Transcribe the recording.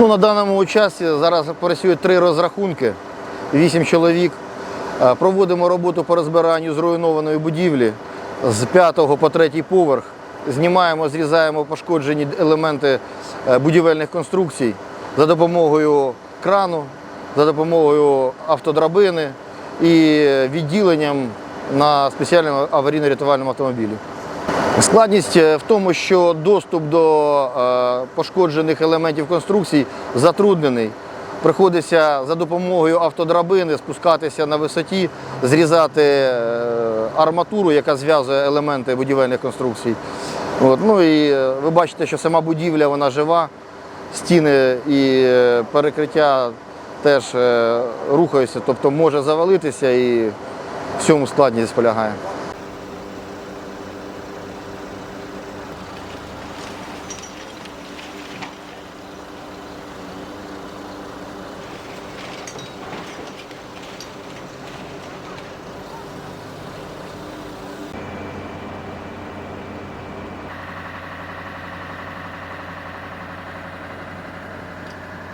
Ну, на даному часі зараз працюють три розрахунки, вісім чоловік. Е, Проводимо роботу по розбиранню зруйнованої будівлі з п'ятого по третій поверх. Знімаємо, зрізаємо пошкоджені елементи е, будівельних конструкцій за допомогою крану, за допомогою автодрабини і відділенням на спеціальному аварійно-рятувальному автомобілі. Складність е, в тому, що доступ до пошкоджених елементів конструкцій затруднений. Приходиться за допомогою автодрабини спускатися на висоті, зрізати е, арматуру, яка зв'язує елементи будівельних конструкцій. От. Ну і е, ви бачите, що сама будівля вона жива, стіни і е, перекриття теж рухаються, тобто може завалитися і в цьому складність полягає.